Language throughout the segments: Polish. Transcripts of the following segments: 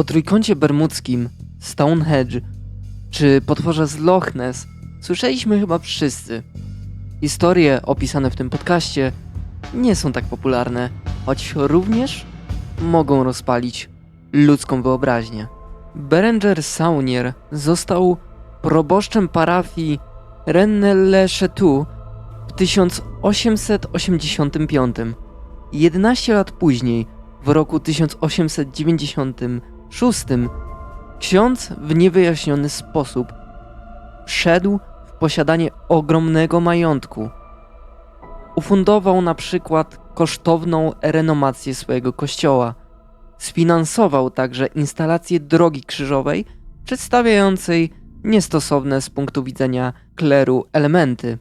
O trójkącie bermudzkim, Stonehenge czy potworze z Loch Ness słyszeliśmy chyba wszyscy. Historie opisane w tym podcaście nie są tak popularne, choć również mogą rozpalić ludzką wyobraźnię. Berenger Saunier został proboszczem parafii Rennes-le-Château w 1885. 11 lat później, w roku 1896, ksiądz w niewyjaśniony sposób wszedł w posiadanie ogromnego majątku. Ufundował na przykład kosztowną renomację swojego kościoła. Sfinansował także instalację drogi krzyżowej, przedstawiającej niestosowne z punktu widzenia kleru elementy.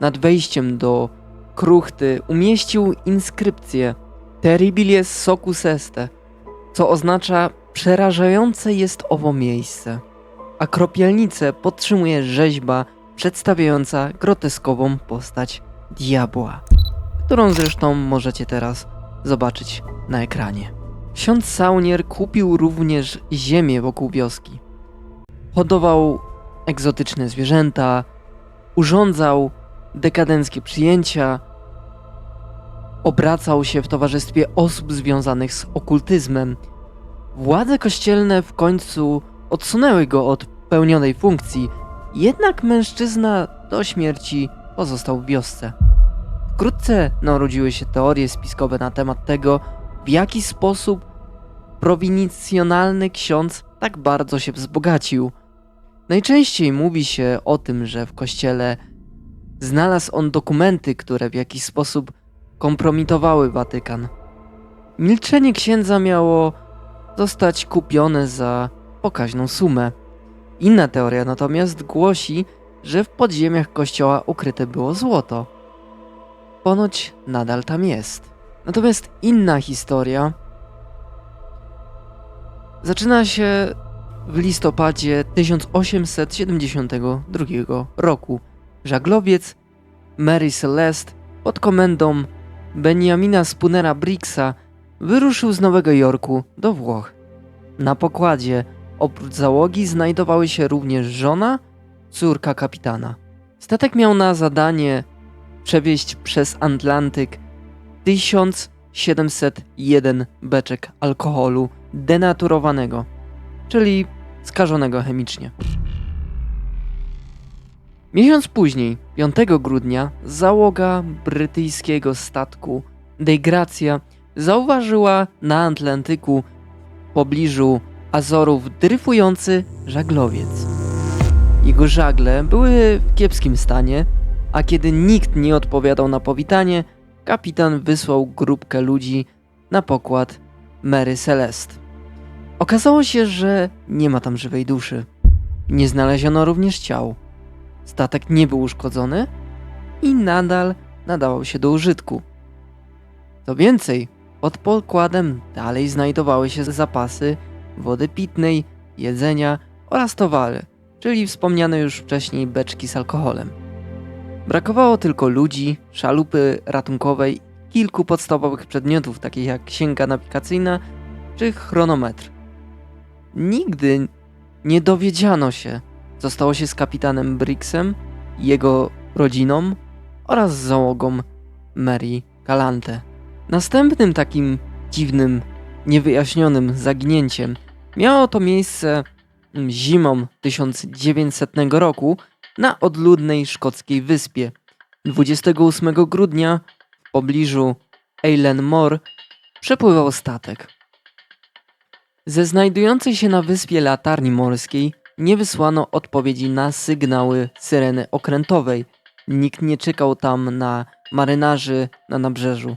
Nad wejściem do kruchty umieścił inskrypcję Terribilis socus este, co oznacza przerażające jest owo miejsce. A kropielnicę podtrzymuje rzeźba przedstawiająca groteskową postać diabła, którą zresztą możecie teraz zobaczyć na ekranie. Ksiądz Saunier kupił również ziemię wokół wioski. Hodował egzotyczne zwierzęta, urządzał dekadenckie przyjęcia, obracał się w towarzystwie osób związanych z okultyzmem. Władze kościelne w końcu odsunęły go od pełnionej funkcji, jednak mężczyzna do śmierci pozostał w wiosce. Wkrótce narodziły się teorie spiskowe na temat tego, w jaki sposób prowincjonalny ksiądz tak bardzo się wzbogacił. Najczęściej mówi się o tym, że w kościele znalazł on dokumenty, które w jakiś sposób kompromitowały Watykan. Milczenie księdza miało zostać kupione za pokaźną sumę. Inna teoria natomiast głosi, że w podziemiach kościoła ukryte było złoto. Ponoć nadal tam jest. Natomiast inna historia zaczyna się w listopadzie 1872 roku. Żaglowiec Mary Celeste pod komendą Benjamina Spunera Briggsa wyruszył z Nowego Jorku do Włoch. Na pokładzie oprócz załogi znajdowały się również żona, córka kapitana. Statek miał na zadanie przewieźć przez Atlantyk 1701 beczek alkoholu denaturowanego, czyli skażonego chemicznie. Miesiąc później, 5 grudnia, załoga brytyjskiego statku Dei Gracia zauważyła na Atlantyku w pobliżu Azorów dryfujący żaglowiec. Jego żagle były w kiepskim stanie, a kiedy nikt nie odpowiadał na powitanie, kapitan wysłał grupkę ludzi na pokład Mary Celeste. Okazało się, że nie ma tam żywej duszy. Nie znaleziono również ciał. Statek nie był uszkodzony i nadal nadawał się do użytku. Co więcej, pod pokładem dalej znajdowały się zapasy wody pitnej, jedzenia oraz towary, czyli wspomniane już wcześniej beczki z alkoholem. Brakowało tylko ludzi, szalupy ratunkowej, kilku podstawowych przedmiotów, takich jak księga nawigacyjna czy chronometr. Nigdy nie dowiedziano się, co stało się z kapitanem Brixem, jego rodziną oraz załogą Mary Galante. Następnym takim dziwnym, niewyjaśnionym zaginięciem miało to miejsce zimą 1900 roku na odludnej szkockiej wyspie. 28 grudnia w pobliżu Eilen Moor przepływał statek. Ze znajdującej się na wyspie latarni morskiej nie wysłano odpowiedzi na sygnały syreny okrętowej. Nikt nie czekał tam na marynarzy na nabrzeżu.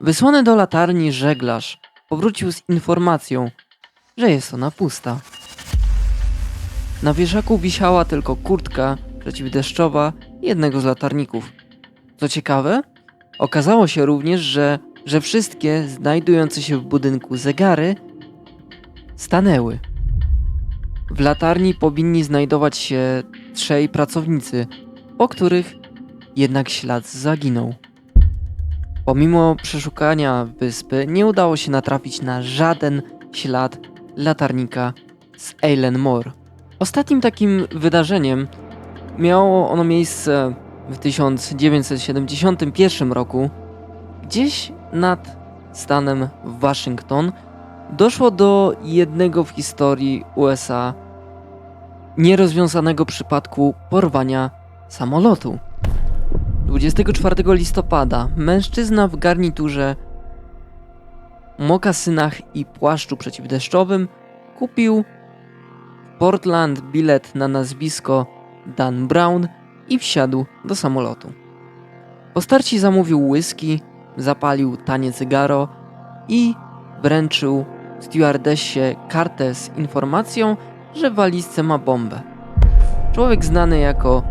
Wysłany do latarni żeglarz powrócił z informacją, że jest ona pusta. Na wieszaku wisiała tylko kurtka przeciwdeszczowa jednego z latarników. Co ciekawe, okazało się również, że, że wszystkie znajdujące się w budynku zegary stanęły. W latarni powinni znajdować się trzej pracownicy, po których jednak ślad zaginął. Pomimo przeszukania wyspy, nie udało się natrafić na żaden ślad latarnika z Eilen Moor. Ostatnim takim wydarzeniem miało ono miejsce w 1971 roku. Gdzieś nad stanem Waszyngton doszło do jednego w historii USA nierozwiązanego przypadku porwania samolotu. 24 listopada mężczyzna w garniturze, mokasynach i płaszczu przeciwdeszczowym kupił w Portland bilet na nazwisko Dan Brown i wsiadł do samolotu. Po starcie zamówił whisky, zapalił tanie cygaro i wręczył stewardessie kartę z informacją, że w walizce ma bombę. Człowiek znany jako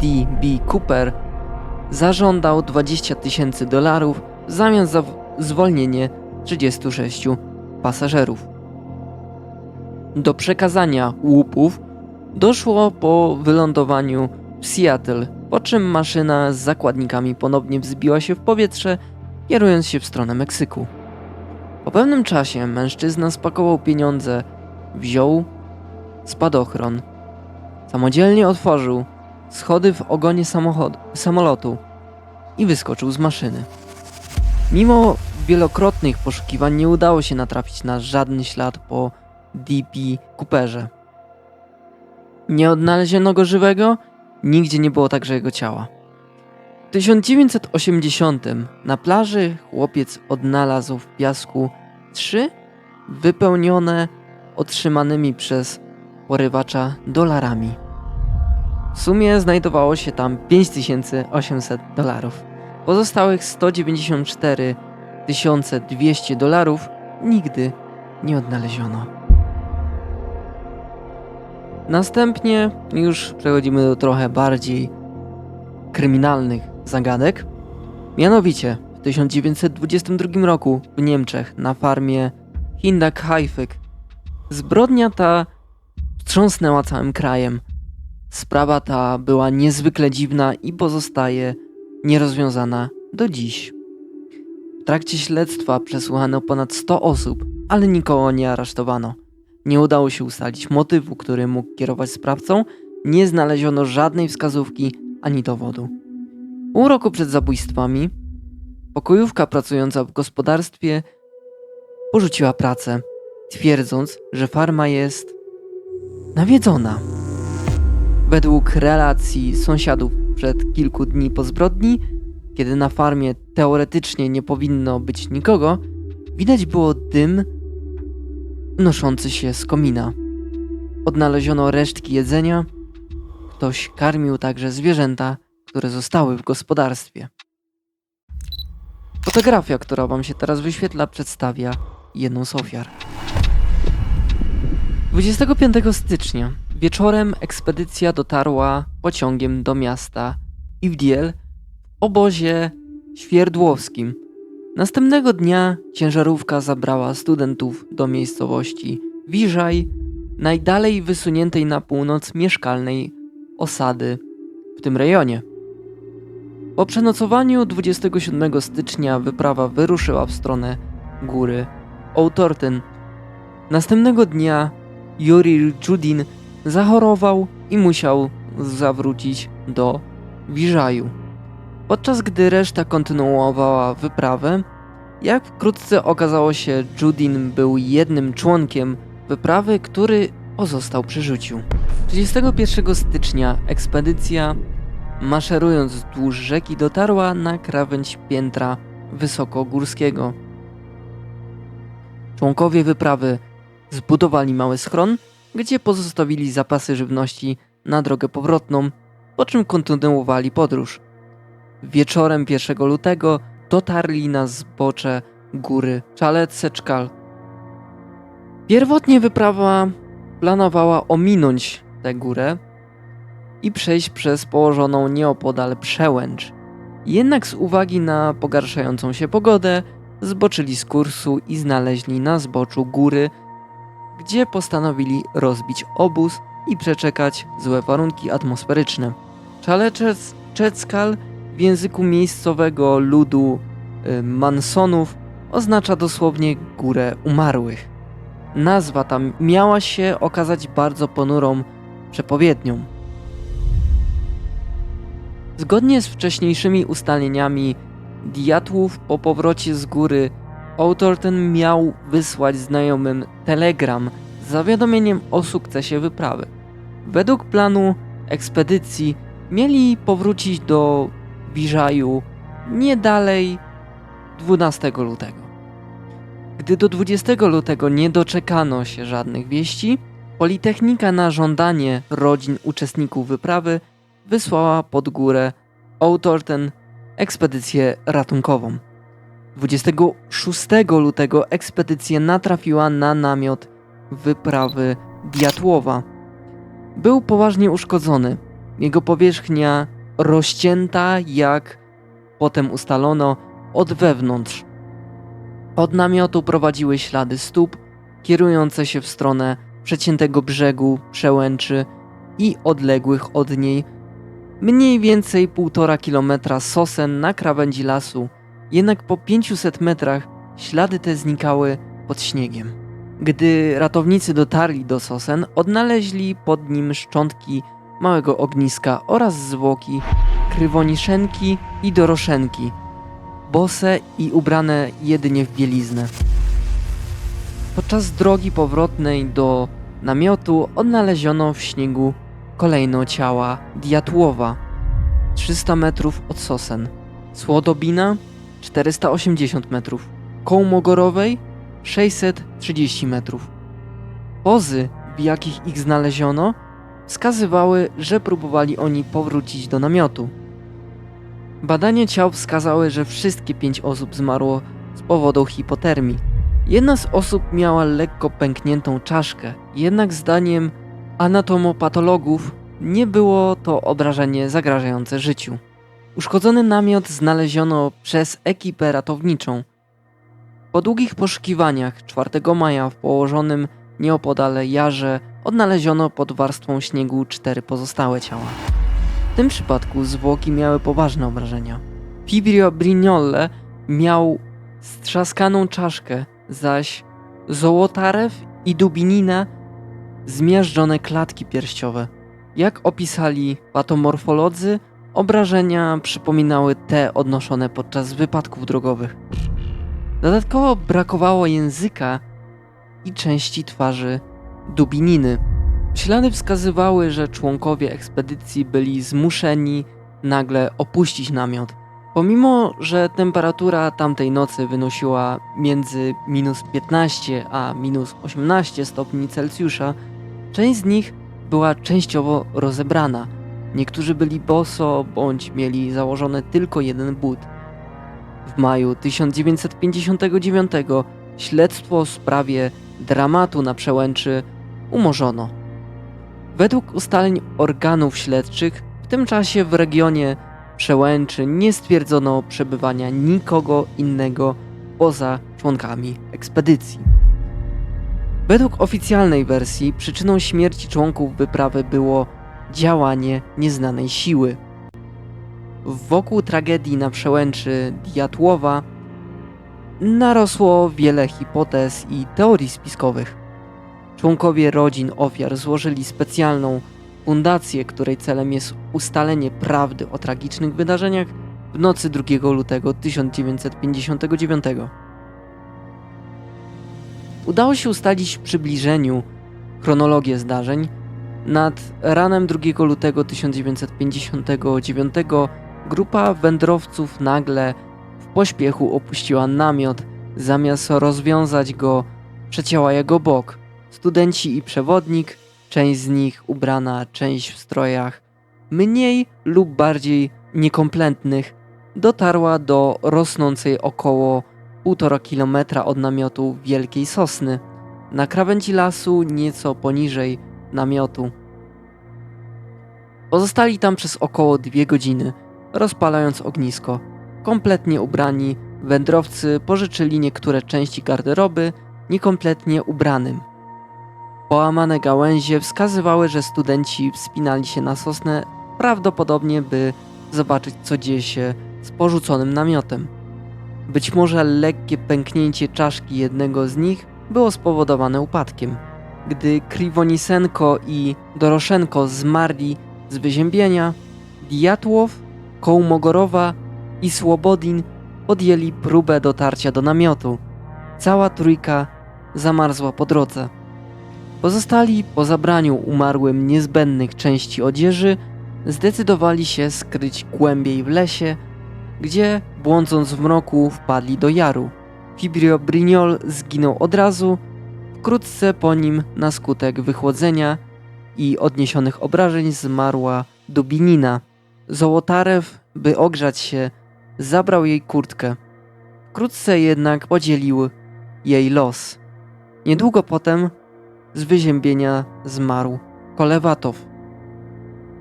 D.B. Cooper zażądał 20 tysięcy dolarów w zamian za zwolnienie 36 pasażerów. Do przekazania łupów doszło po wylądowaniu w Seattle, po czym maszyna z zakładnikami ponownie wzbiła się w powietrze, kierując się w stronę Meksyku. Po pewnym czasie mężczyzna spakował pieniądze, wziął spadochron, samodzielnie otworzył schody w ogonie samolotu i wyskoczył z maszyny. Mimo wielokrotnych poszukiwań nie udało się natrafić na żaden ślad po D.P. Cooperze. Nie odnaleziono go żywego, nigdzie nie było także jego ciała. W 1980 na plaży chłopiec odnalazł w piasku trzy wypełnione otrzymanymi przez porywacza dolarami. W sumie znajdowało się tam 5800 dolarów. Pozostałych 194 200 dolarów nigdy nie odnaleziono. Następnie już przechodzimy do trochę bardziej kryminalnych zagadek. Mianowicie w 1922 roku w Niemczech na farmie Hindak Haifek zbrodnia ta wstrząsnęła całym krajem. Sprawa ta była niezwykle dziwna i pozostaje nierozwiązana do dziś. W trakcie śledztwa przesłuchano ponad 100 osób, ale nikogo nie aresztowano. Nie udało się ustalić motywu, który mógł kierować sprawcą, nie znaleziono żadnej wskazówki ani dowodu. Pół roku przed zabójstwami pokojówka pracująca w gospodarstwie porzuciła pracę, twierdząc, że farma jest nawiedzona. Według relacji sąsiadów przed kilku dni po zbrodni, kiedy na farmie teoretycznie nie powinno być nikogo, widać było dym unoszący się z komina. Odnaleziono resztki jedzenia. Ktoś karmił także zwierzęta, które zostały w gospodarstwie. Fotografia, która Wam się teraz wyświetla, przedstawia jedną z ofiar. 25 stycznia wieczorem ekspedycja dotarła pociągiem do miasta Iwdiel w obozie świerdłowskim. Następnego dnia ciężarówka zabrała studentów do miejscowości Wiżaj, najdalej wysuniętej na północ mieszkalnej osady w tym rejonie. Po przenocowaniu 27 stycznia wyprawa wyruszyła w stronę góry Outorten. Następnego dnia Juri Judin zachorował i musiał zawrócić do Wiżaju. Podczas gdy reszta kontynuowała wyprawę, jak wkrótce okazało się, Judin był jednym członkiem wyprawy, który pozostał przy życiu. 31 stycznia ekspedycja, maszerując wzdłuż rzeki, dotarła na krawędź piętra wysokogórskiego. Członkowie wyprawy zbudowali mały schron, gdzie pozostawili zapasy żywności na drogę powrotną, po czym kontynuowali podróż. Wieczorem 1 lutego dotarli na zbocze góry Czalet-Seczkal. Pierwotnie wyprawa planowała ominąć tę górę i przejść przez położoną nieopodal przełęcz. Jednak z uwagi na pogarszającą się pogodę zboczyli z kursu i znaleźli na zboczu góry, gdzie postanowili rozbić obóz i przeczekać złe warunki atmosferyczne. Czaleczeckal w języku miejscowego ludu y, Mansonów oznacza dosłownie górę umarłych. Nazwa ta miała się okazać bardzo ponurą przepowiednią. Zgodnie z wcześniejszymi ustaleniami diatłów po powrocie z góry autor ten miał wysłać znajomym telegram z zawiadomieniem o sukcesie wyprawy. Według planu ekspedycji mieli powrócić do Biżaju nie dalej 12 lutego. Gdy do 20 lutego nie doczekano się żadnych wieści, Politechnika na żądanie rodzin uczestników wyprawy wysłała pod górę Outorten ekspedycję ratunkową. 26 lutego ekspedycja natrafiła na namiot wyprawy Diatłowa. Był poważnie uszkodzony. Jego powierzchnia rozcięta, jak potem ustalono, od wewnątrz. Od namiotu prowadziły ślady stóp kierujące się w stronę przeciętego brzegu przełęczy i odległych od niej mniej więcej półtora kilometra sosen na krawędzi lasu, jednak po 500 metrach ślady te znikały pod śniegiem. Gdy ratownicy dotarli do sosen, odnaleźli pod nim szczątki małego ogniska oraz zwłoki krywoniszenki i doroszenki, bose i ubrane jedynie w bieliznę. Podczas drogi powrotnej do namiotu odnaleziono w śniegu kolejno ciała Diatłowa 300 metrów od Sosen, Słodobina 480 metrów, Kołmogorowej 630 metrów. Pozy, w jakich ich znaleziono, wskazywały, że próbowali oni powrócić do namiotu. Badania ciał wskazały, że wszystkie pięć osób zmarło z powodu hipotermii. Jedna z osób miała lekko pękniętą czaszkę, jednak zdaniem anatomopatologów nie było to obrażenie zagrażające życiu. Uszkodzony namiot znaleziono przez ekipę ratowniczą. Po długich poszukiwaniach 4 maja w położonym nieopodal jarze odnaleziono pod warstwą śniegu cztery pozostałe ciała. W tym przypadku zwłoki miały poważne obrażenia. Fibrio Brignolle miał strzaskaną czaszkę, zaś Zołotarew i Dubinina zmiażdżone klatki pierściowe. Jak opisali patomorfolodzy, obrażenia przypominały te odnoszone podczas wypadków drogowych. Dodatkowo brakowało języka i części twarzy Dubininy. Ślady wskazywały, że członkowie ekspedycji byli zmuszeni nagle opuścić namiot. Pomimo, że temperatura tamtej nocy wynosiła między minus 15 a minus 18 stopni Celsjusza, część z nich była częściowo rozebrana. Niektórzy byli boso bądź mieli założony tylko jeden but. W maju 1959 śledztwo w sprawie dramatu na przełęczy umorzono. Według ustaleń organów śledczych w tym czasie w regionie przełęczy nie stwierdzono przebywania nikogo innego poza członkami ekspedycji. Według oficjalnej wersji przyczyną śmierci członków wyprawy było działanie nieznanej siły. Wokół tragedii na przełęczy Diatłowa narosło wiele hipotez i teorii spiskowych. Członkowie rodzin ofiar złożyli specjalną fundację, której celem jest ustalenie prawdy o tragicznych wydarzeniach w nocy 2 lutego 1959. Udało się ustalić w przybliżeniu chronologię zdarzeń. Nad ranem 2 lutego 1959 grupa wędrowców nagle w pośpiechu opuściła namiot, zamiast rozwiązać go przecięła jego bok. Studenci i przewodnik, część z nich ubrana, część w strojach mniej lub bardziej niekompletnych, dotarła do rosnącej około 1,5 kilometra od namiotu Wielkiej Sosny, na krawędzi lasu nieco poniżej namiotu. Pozostali tam przez około dwie godziny, rozpalając ognisko. Kompletnie ubrani, wędrowcy pożyczyli niektóre części garderoby niekompletnie ubranym. Połamane gałęzie wskazywały, że studenci wspinali się na sosnę, prawdopodobnie by zobaczyć, co dzieje się z porzuconym namiotem. Być może lekkie pęknięcie czaszki jednego z nich było spowodowane upadkiem. Gdy Kriwonisenko i Doroszenko zmarli z wyziębienia, Diatłow, Kołmogorowa i Słobodin podjęli próbę dotarcia do namiotu. Cała trójka zamarzła po drodze. Pozostali po zabraniu umarłym niezbędnych części odzieży zdecydowali się skryć głębiej w lesie, gdzie błądząc w mroku wpadli do jaru. Fibrio Brignol zginął od razu, wkrótce po nim na skutek wychłodzenia i odniesionych obrażeń zmarła Dubinina. Zołotarew, by ogrzać się, zabrał jej kurtkę. Wkrótce jednak podzielił jej los. Niedługo potem z wyziębienia zmarł Kolewatow.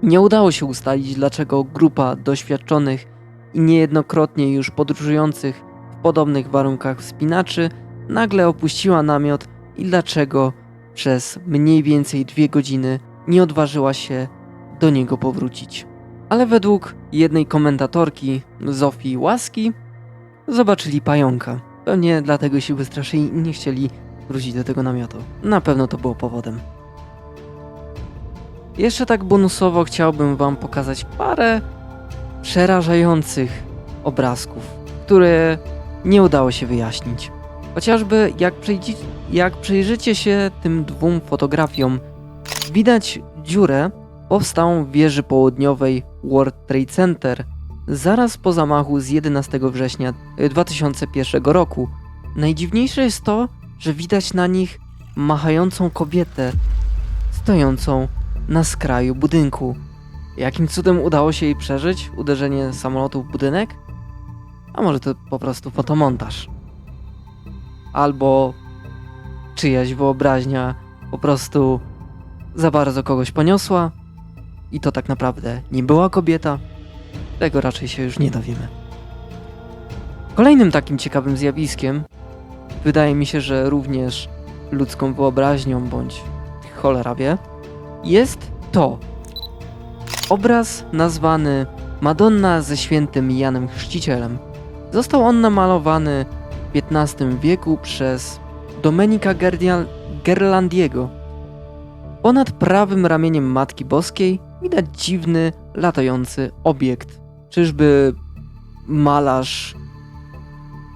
Nie udało się ustalić, dlaczego grupa doświadczonych i niejednokrotnie już podróżujących w podobnych warunkach wspinaczy nagle opuściła namiot i dlaczego przez mniej więcej dwie godziny nie odważyła się do niego powrócić. Ale według jednej komentatorki, Zofii Łaski, zobaczyli pająka. Pewnie dlatego się wystraszyli i nie chcieli wrócić do tego namiotu. Na pewno to było powodem. Jeszcze tak bonusowo chciałbym Wam pokazać parę przerażających obrazków, które nie udało się wyjaśnić. Chociażby jak, przejdzie, jak przyjrzycie się tym dwóm fotografiom, widać dziurę powstałą w wieży południowej World Trade Center zaraz po zamachu z 11 września 2001 roku. Najdziwniejsze jest to, że widać na nich machającą kobietę stojącą na skraju budynku. Jakim cudem udało się jej przeżyć uderzenie samolotu w budynek? A może to po prostu fotomontaż? Albo czyjaś wyobraźnia po prostu za bardzo kogoś poniosła i to tak naprawdę nie była kobieta? Tego raczej się już nie dowiemy. Kolejnym takim ciekawym zjawiskiem, wydaje mi się, że również ludzką wyobraźnią bądź cholera wie, jest to. Obraz nazwany Madonna ze świętym Janem Chrzcicielem. Został on namalowany w XV wieku przez Domenika Gerdia- Gerlandiego. Ponad prawym ramieniem Matki Boskiej widać dziwny, latający obiekt. Czyżby malarz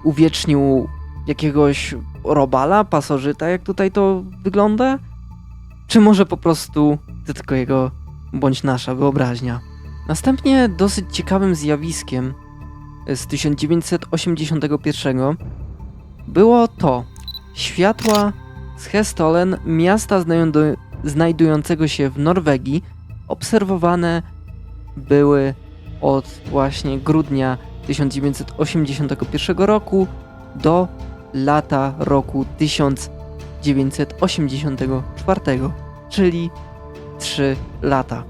uwiecznił jakiegoś robala, pasożyta, jak tutaj to wygląda? Czy może po prostu to tylko jego bądź nasza wyobraźnia? Następnie dosyć ciekawym zjawiskiem z 1981 było to światła z Hestolen, miasta znajdu- znajdującego się w Norwegii, obserwowane były od właśnie grudnia 1981 roku do lata roku 1984, czyli 3 lata.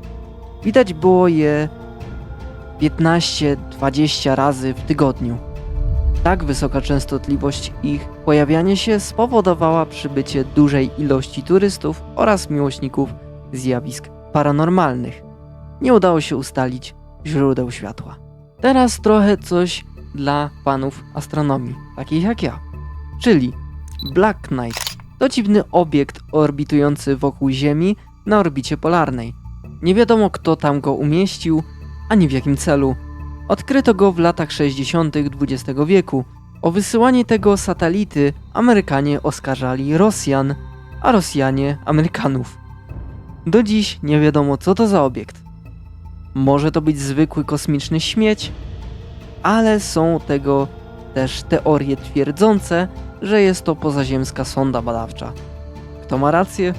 Widać było je 15-20 razy w tygodniu. Tak wysoka częstotliwość ich pojawiania się spowodowała przybycie dużej ilości turystów oraz miłośników zjawisk paranormalnych. Nie udało się ustalić źródeł światła. Teraz trochę coś dla panów astronomii, takich jak ja. Czyli Black Knight to dziwny obiekt orbitujący wokół Ziemi na orbicie polarnej. Nie wiadomo kto tam go umieścił, ani w jakim celu. Odkryto go w latach 60. XX wieku. O wysyłanie tego satelity Amerykanie oskarżali Rosjan, a Rosjanie Amerykanów. Do dziś nie wiadomo co to za obiekt. Może to być zwykły kosmiczny śmieć, ale są tego też teorie twierdzące, że jest to pozaziemska sonda badawcza. Kto ma rację?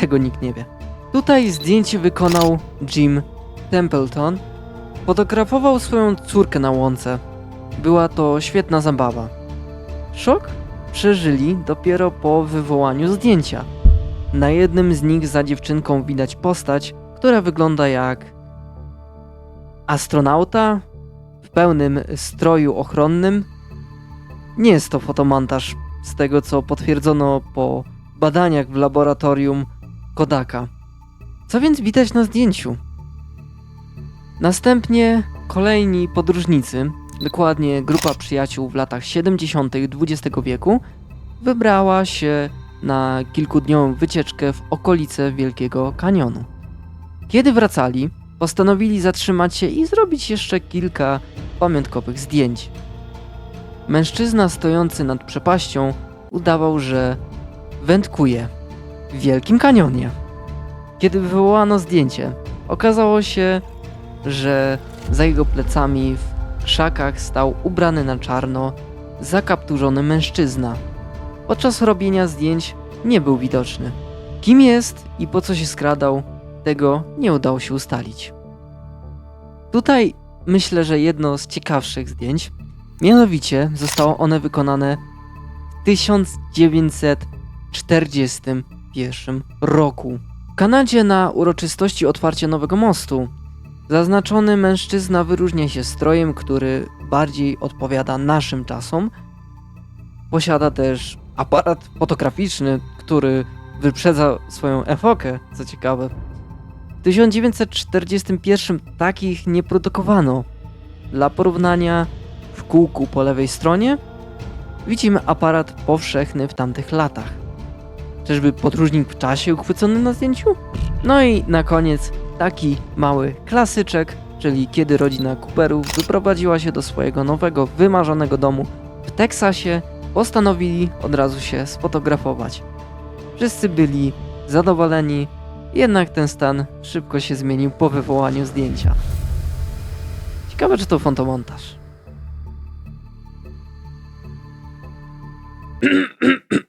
Tego nikt nie wie. Tutaj zdjęcie wykonał Jim Templeton. Fotografował swoją córkę na łące. Była to świetna zabawa. Szok przeżyli dopiero po wywołaniu zdjęcia. Na jednym z nich za dziewczynką widać postać, która wygląda jak astronauta w pełnym stroju ochronnym. Nie jest to fotomontaż, z tego co potwierdzono po badaniach w laboratorium Kodaka. Co więc widać na zdjęciu? Następnie kolejni podróżnicy dokładnie grupa przyjaciół w latach 70. XX wieku, wybrała się na kilkudniową wycieczkę w okolice Wielkiego Kanionu. Kiedy wracali, postanowili zatrzymać się i zrobić jeszcze kilka pamiątkowych zdjęć. Mężczyzna stojący nad przepaścią udawał, że wędkuje w Wielkim Kanionie. Kiedy wywołano zdjęcie, okazało się, że za jego plecami w krzakach stał ubrany na czarno, zakapturzony mężczyzna. Podczas robienia zdjęć nie był widoczny. Kim jest i po co się skradał, tego nie udało się ustalić. Tutaj myślę, że jedno z ciekawszych zdjęć, mianowicie zostało one wykonane w 1941 roku. Kanadzie na uroczystości otwarcia nowego mostu zaznaczony mężczyzna wyróżnia się strojem, który bardziej odpowiada naszym czasom. Posiada też aparat fotograficzny, który wyprzedza swoją epokę, co ciekawe. W 1941 takich nie produkowano. Dla porównania, w kółku po lewej stronie widzimy aparat powszechny w tamtych latach. Czyżby podróżnik w czasie uchwycony na zdjęciu? No i na koniec taki mały klasyczek, czyli kiedy rodzina Cooperów wyprowadziła się do swojego nowego, wymarzonego domu w Teksasie, postanowili od razu się sfotografować. Wszyscy byli zadowoleni, jednak ten stan szybko się zmienił po wywołaniu zdjęcia. Ciekawe, czy to fotomontaż.